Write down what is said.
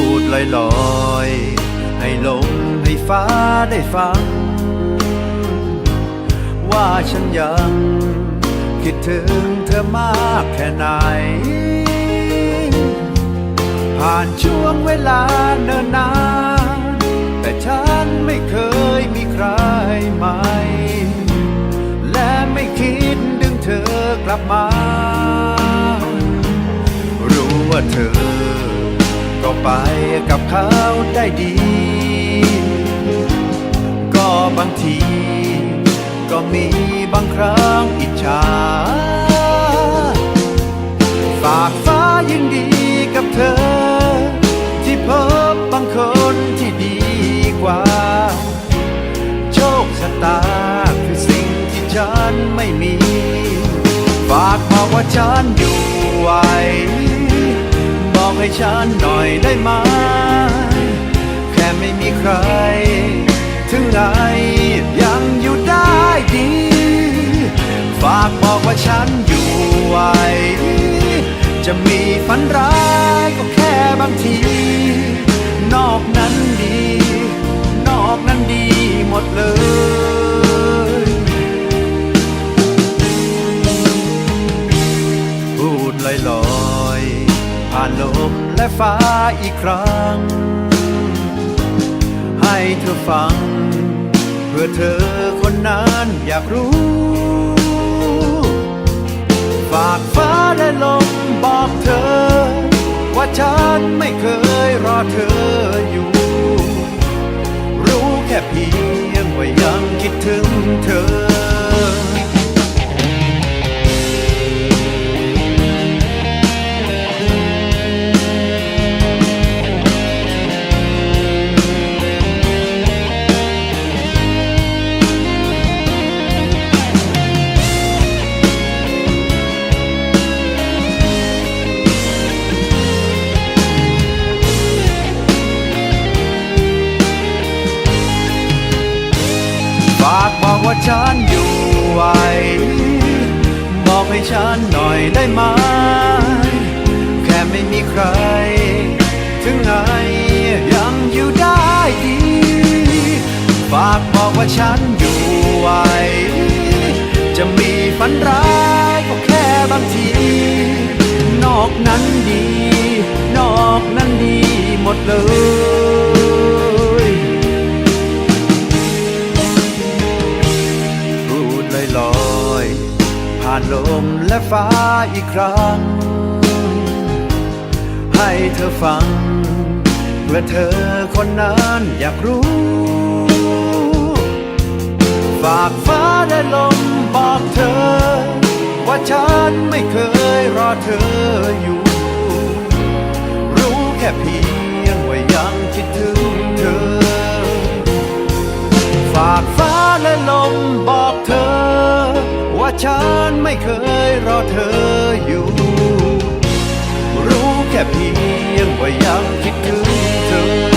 พูดลอยลอยๆ ให้ลมให้ฟ้าได้ฟัง ว่าฉันยัง คิดถึงเธอมากแค่ไหน ผ่านช่วงเวลาเนิ่นนาน แต่ฉันไม่เคยมีใครใหม่ และไม่คิดดึงเธอกลับมา รู้ว่าเธอ ก็ไปกับเขาได้ดี ก็บางที ก็มีบางครั้งอิจฉา ฝากฟ้ายินดีกับเธอ ที่พบบางคนที่ดีกว่า โชคชะตาคือสิ่งที่ฉันไม่มี ฝากบอกว่าฉันอยู่ไหว บอกให้ฉันหน่อยได้ไหม แค่ไม่มีใคร ถึงไงยังอยู่ได้ดี ฝากบอกว่าฉันอยู่ไหว จะมีฝันร้ายก็แค่บางที อีกครั้ง ให้เธอฟัง เพื่อเธอคนนั้นอยากรู้ ฝากฟ้าและลมบอกเธอ ว่าฉันไม่เคย ฉันอยู่ไหว บอกให้ฉันหน่อยได้ไหม แค่ไม่มีใคร ถึงไงยังอยู่ได้ดี ฝากบอกว่าฉันอยู่ไหว จะมีฝันร้ายก็แค่บางที นอกนั้นดี นอกนั้นดีหมดเลย ผ่านลมและฟ้าอีกครั้ง ให้เธอฟัง เพื่อเธอคนนั้นอยากรู้ ฝากฟ้าและลมบอกเธอ ว่าฉันไม่เคยรอเธออยู่ รู้แค่เพียงานไม่เคยรอเธออยู่ รู้แค่เพียงว่ายังคิดถึงเธอ